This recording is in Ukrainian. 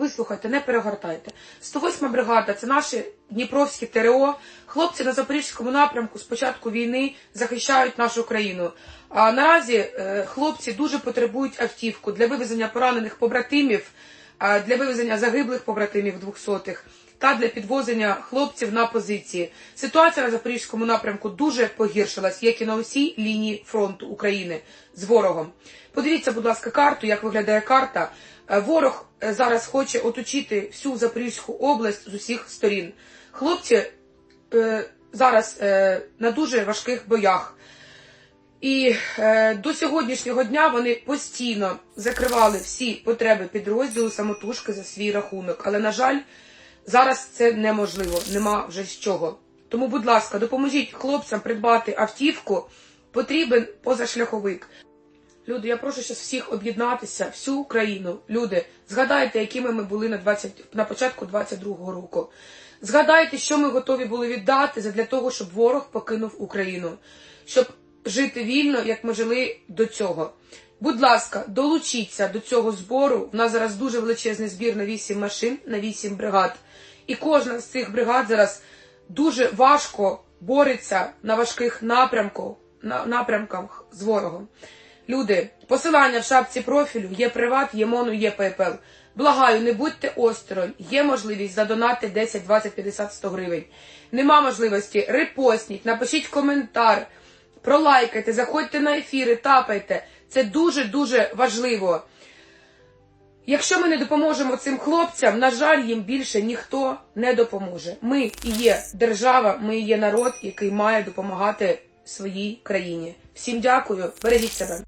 Вислухайте, не перегортайте. 108 бригада це наші Дніпровські ТРО. Хлопці на запорізькому напрямку з початку війни захищають нашу країну. А наразі е, хлопці дуже потребують автівку для вивезення поранених побратимів, для вивезення загиблих побратимів двохсотих та для підвозення хлопців на позиції. Ситуація на запорізькому напрямку дуже погіршилась, як і на усій лінії фронту України з ворогом. Подивіться, будь ласка, карту, як виглядає карта. Е, Ворог е, зараз хоче оточити всю Запорізьку область з усіх сторін. Хлопці е, зараз на дуже важких боях. І до сьогоднішнього дня вони постійно закривали всі потреби підрозділу самотужки за свій рахунок. Але, на жаль, зараз це неможливо, нема вже з чого. Тому, будь ласка, допоможіть хлопцям придбати автівку, потрібен позашляховик. Люди, я прошу зараз всіх об'єднатися, всю Україну. Люди, згадайте, якими ми були на 20, на початку 22-го року. Згадайте, що ми готові були віддати для того, щоб ворог покинув Україну, щоб жити вільно, як ми жили до цього. Будь ласка, долучіться до цього збору. У нас зараз дуже величезний збір на 8 машин, на 8 бригад. І кожна з цих бригад зараз дуже важко бореться на важких напрямках, на, напрямках з ворогом. Люди, посилання в шапці профілю, є приват, є моно, є PayPal. Благаю, не будьте осторонь. Є можливість задонати 10, 20, 50, 100 гривень. Нема можливості, репостніть, напишіть коментар, пролайкайте, заходьте на ефіри, тапайте. Це дуже-дуже важливо. Якщо ми не допоможемо цим хлопцям, на жаль, їм більше ніхто не допоможе. Ми і є держава, ми і є народ, який має допомагати своїй країні. Всім дякую, бережіть себе.